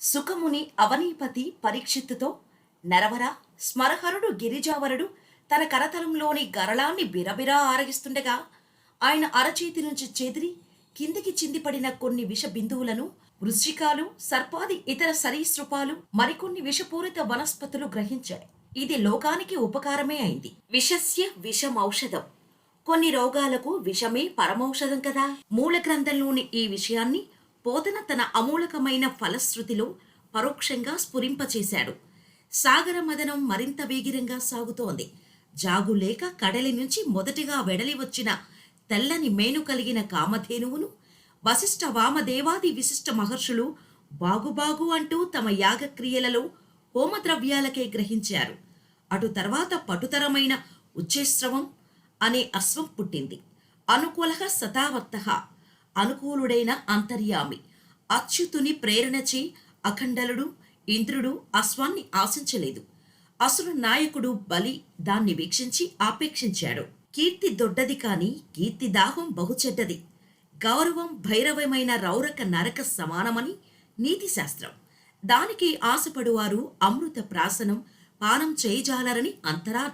సుఖముని అవనీపతి పరీక్షిత్తుతో నరవర స్మరహరుడు గిరిజావరుడు తన కరతలంలోని గరళాన్ని బిరబిరా ఆరగిస్తుండగా ఆయన అరచేతి నుంచి చెదిరి కిందికి చిందిపడిన కొన్ని విష బిందువులను వృశ్చికాలు సర్పాది ఇతర సరీసృపాలు మరికొన్ని విషపూరిత వనస్పతులు గ్రహించాయి. ఇది లోకానికి ఉపకారమే అయింది. విషస్య విషమౌషధం. కొన్ని రోగాలకు విషమే పరమౌషధం కదా. మూల గ్రంథంలోని ఈ విషయాన్ని బోధన తన అమూలకమైన ఫలశ్రుతిలో పరోక్షంగా స్ఫురింపచేశాడు. సాగర మదనం మరింత వేగిరంగా సాగుతోంది. జాగులేక కడలి నుంచి మొదటిగా వెడలి వచ్చిన తెల్లని మేను కలిగిన కామధేనువును వశిష్ఠ వామదేవాది విశిష్ట మహర్షులు బాగుబాగు అంటూ తమ యాగక్రియలలో హోమద్రవ్యాలకే గ్రహించారు. అటు తర్వాత పటుతరమైన ఉచ్చేస్రవం అనే అశ్వం పుట్టింది. అనుకూల సతావర్త అనుకూలుడైన అంతర్యామి. అచ్యుతుని ప్రేరణచే అఖండలుడు ఇంద్రుడు అశ్వాన్ని ఆశించలేదు. అసురు నాయకుడు బలి దాన్ని వీక్షించి ఆపేక్షించాడు. కీర్తి దొడ్డది కాని కీర్తి దాహం బహుచెడ్డది గౌరవం భైరవమైన రౌరక నరక సమానమని నీతిశాస్త్రం దానికి ఆశపడువారు అమృత ప్రాసనం పానం చేయజాలరని అంతరా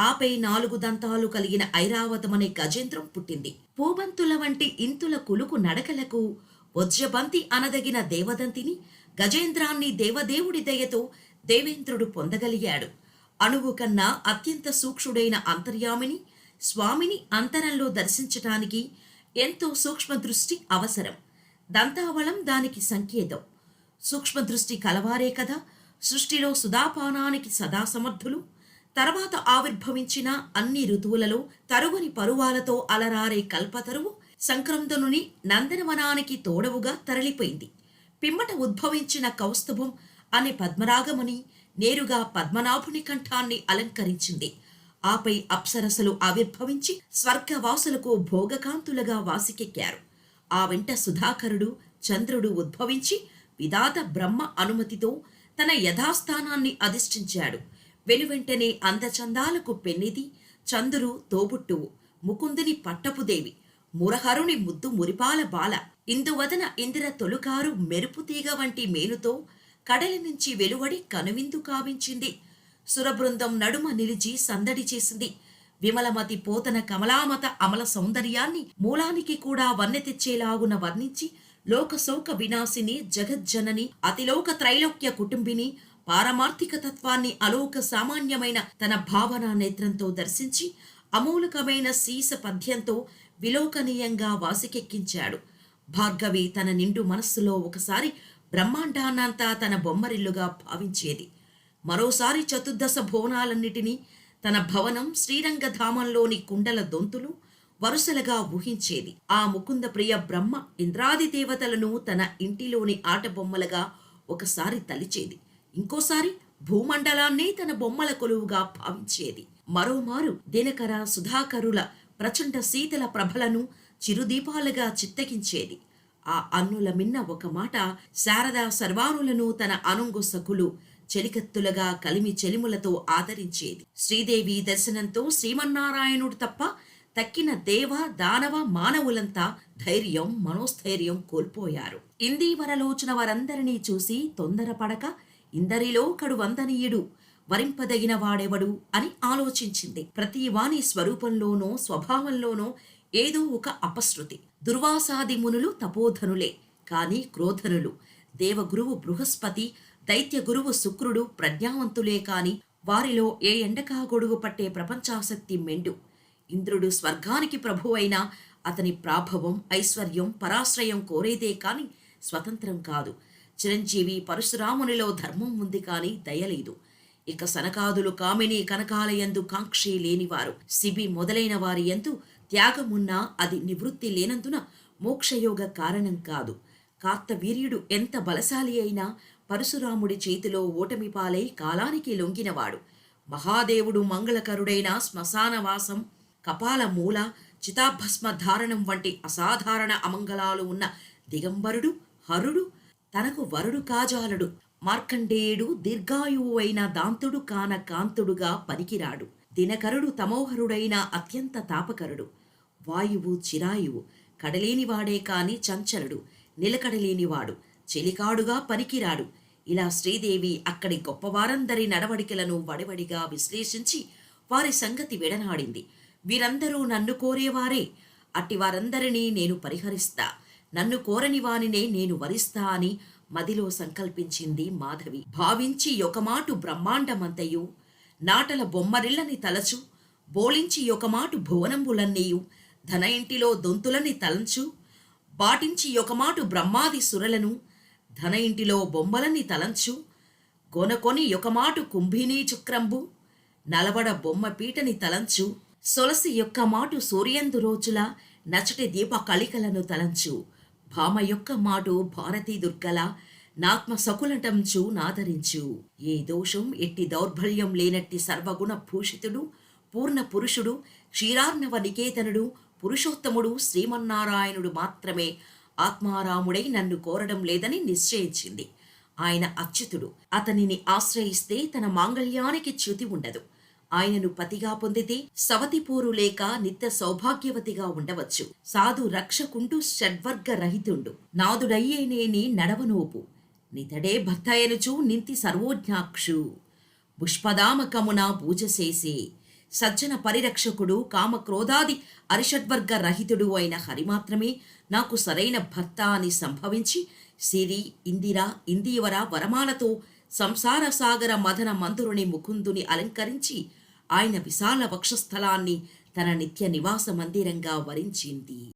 ఆపై నాలుగు దంతాలు కలిగిన ఐరావతమనే గజేంద్రం పుట్టింది. పూబంతుల వంటి ఇంతుల కులుకు నడకలకు వజ్రబంతి అనదగిన దేవదంతిని గజేంద్రాన్ని దేవదేవుడి దయతో దేవేంద్రుడు పొందగలిగాడు. అణువు కన్నా అత్యంత సూక్ష్ముడైన అంతర్యామిని స్వామిని అంతరంలో దర్శించటానికి ఎంతో సూక్ష్మ దృష్టి అవసరం. దంతావళం దానికి సంకేతం. సూక్ష్మ దృష్టి కలవారే కదా సృష్టిలో సుధాపానానికి సదా సమర్థులు. తర్వాత ఆవిర్భవించిన అన్ని ఋతువులలో తరువుని పరువాలతో అలరారే కల్పతరువు సంక్రందనుని నందనవనానికి తోడవుగా తరలిపోయింది. పిమ్మట ఉద్భవించిన కౌస్తుభం అనే పద్మరాగముని నేరుగా పద్మనాభుని కంఠాన్ని అలంకరించింది. ఆపై అప్సరసలు ఆవిర్భవించి స్వర్గవాసులకు భోగకాంతులుగా వాసికెక్కారు. ఆ వెంట సుధాకరుడు చంద్రుడు ఉద్భవించి విధాత బ్రహ్మ అనుమతితో తన యథాస్థానాన్ని అధిష్ఠించాడు. వెనువెంటనే అందచందాలకు పెన్నిది చంద్రు తోబుట్టువు ముకుందుని పట్టపుదేవి మురహరుని ముద్దు మురిపాల బాల. ఇందువదన ఇందిర తొలుకారు మెరుపు తీగ వంటి మేనుతో కడలి నుంచి వెలువడి కనువిందు కావించింది. సురబృందం నడుమ నిలిచి సందడి చేసింది. విమలమతి పోతన కమలామత అమల సౌందర్యాన్ని మూలానికి కూడా వన్నె తెచ్చేలాగున వర్ణించి లోకశోక వినాశిని జగజ్జనని అతిలోక త్రైలోక్య కుటుంబిని పారమార్థిక తత్వాన్ని అలోక సామాన్యమైన తన భావన నేత్రంతో దర్శించి అమూలకమైన శీస పద్యంతో విలోకనీయంగా వాసికెక్కించాడు. భార్గవి తన నిండు మనస్సులో ఒకసారి బ్రహ్మాండాన్నంతా తన బొమ్మరిల్లుగా భావించేది. మరోసారి చతుర్దశ భువనాలన్నిటినీ తన భవనం శ్రీరంగధామంలోని కుండల దొంతులు వరుసలుగా ఊహించేది. ఆ ముకుంద ప్రియ బ్రహ్మ ఇంద్రాది దేవతలను తన ఇంటిలోని ఆట బొమ్మలుగా ఒకసారి తలిచేది. ఇంకోసారి భూమండలాన్నే తన బొమ్మల కొలువుగా భావించేది. మరోమారు దినకర సుధాకరుల ప్రచండ శీతల ప్రభలను చిరుదీపాలుగా చిత్తగించేది. ఆ అన్నుల మిన్న ఒక మాట శారదా సర్వానులను తన అనుంగు సఖులు చెలికత్తులుగా కలిమి చెలిములతో ఆదరించేది. శ్రీదేవి దర్శనంతో శ్రీమన్నారాయణుడు తప్ప తక్కిన దేవ దానవ మానవులంతా ధైర్యం మనోస్థైర్యం కోల్పోయారు. ఇందీవరలోచన వారందరినీ చూసి తొందరపడక ఇందరిలో కడు వందనీయుడు. వరింపదగిన వాడెవడు అని ఆలోచించింది. ప్రతి వాని స్వరూపంలోనో స్వభావంలోనో ఏదో ఒక అపశృతి. దుర్వాసాది మునులు తపోధనులే కాని క్రోధనులు. దేవగురువు బృహస్పతి దైత్య గురువు శుక్రుడు ప్రజ్ఞావంతులే కాని వారిలో ఏ ఎండకా గొడుగు పట్టే ప్రపంచాసక్తి మెండు. ఇంద్రుడు స్వర్గానికి ప్రభువైనా అతని ప్రాభవం ఐశ్వర్యం పరాశ్రయం కోరేదే కాని స్వతంత్రం కాదు. చిరంజీవి పరశురామునిలో ధర్మం ఉంది కాని దయలేదు ఇక సనకాదులు కామిని కనకాలయందు కాంక్షి లేనివారు. సిబి మొదలైన వారి ఎందు త్యాగమున్నా అది నివృత్తి లేనందున మోక్షయోగ కారణం కాదు. కార్తవీర్యుడు ఎంత బలశాలి అయినా పరశురాముడి చేతిలో ఓటమి పాలై కాలానికి లొంగినవాడు. మహాదేవుడు మంగళకరుడైన శ్మశానవాసం కపాల మూల చితాభస్మ ధారణం వంటి అసాధారణ అమంగళాలు ఉన్న దిగంబరుడు హరుడు తనకు వరుడు కాజాలడు. మార్కండేయుడు దీర్ఘాయువు అయిన దాంతుడు కాన కాంతుడుగా పనికిరాడు. దినకరుడు తమోహరుడైన అత్యంత తాపకరుడు. వాయువు చిరాయువు. కడలేనివాడే కాని చంచలుడు. నిలకడలేనివాడు. చెలికాడుగా పనికిరాడు. ఇలా శ్రీదేవి అక్కడి గొప్పవారందరి నడవడికలను వడివడిగా విశ్లేషించి వారి సంగతి విడనాడింది. వీరందరూ నన్ను కోరేవారే. అట్టి వారందరినీ నేను పరిహరిస్తా. నన్ను కోరని వానినే నేను వరిస్తా అని మదిలో సంకల్పించింది మాధవి. భావించి ఒకమాటు బ్రహ్మాండమంతయు నాటల బొమ్మరిల్లని తలచు బోళించి ఒకమాటు భువనంబులన్నీయు ధన ఇంటిలో దొంతులని తలంచు బాటించి ఒకమాటు బ్రహ్మాది సురలను ధన ఇంటిలో బొమ్మలని తలంచు గొనకొని ఒకమాటు కుంభినీ చుక్రంబు నలవడ బొమ్మ పీటని తలంచు సొలసి యొక్క మాటు సూర్యందు రోజుల నచటి దీప కళికలను తలంచు. భామ యొక్క మాటు భారతీ దుర్గల నాత్మ సకులటంచు నాదరించు. ఏ దోషం ఎట్టి దౌర్బల్యం లేనట్టి సర్వగుణ భూషితుడు పూర్ణ పురుషుడు క్షీరార్ణవ నికేతనుడు పురుషోత్తముడు శ్రీమన్నారాయణుడు మాత్రమే ఆత్మారాముడై నన్ను కోరడం లేదని నిశ్చయించింది. ఆయన అచ్యుతుడు. అతనిని ఆశ్రయిస్తే తన మాంగళ్యానికి చ్యుతి ఉండదు. ఆయనను పతిగా పొందితే సవతిపోరు లేక నిత్య సౌభాగ్యవతిగా ఉండవచ్చు. సాధు రక్షకుంటూ షడ్వర్గ రహితుండు నాదుడయ్యేనేని నడవనోపు. నితడే భర్తయనుచు నింతి సర్వోజ్ఞాక్షు. పుష్పదామకమున పూజ చేసి సజ్జన పరిరక్షకుడు కామక్రోధాది అరిషడ్వర్గ రహితుడు అయిన హరి మాత్రమే నాకు సరైన భర్త అని సంభవించి సిరి ఇందిర ఇందీవర వరమాలతో సంసార సాగర మదన మందురుని ముకుందుని అలంకరించి ఆయన విశాల వక్షస్థలాన్ని తన నిత్య నివాస మందిరంగా వరించింది.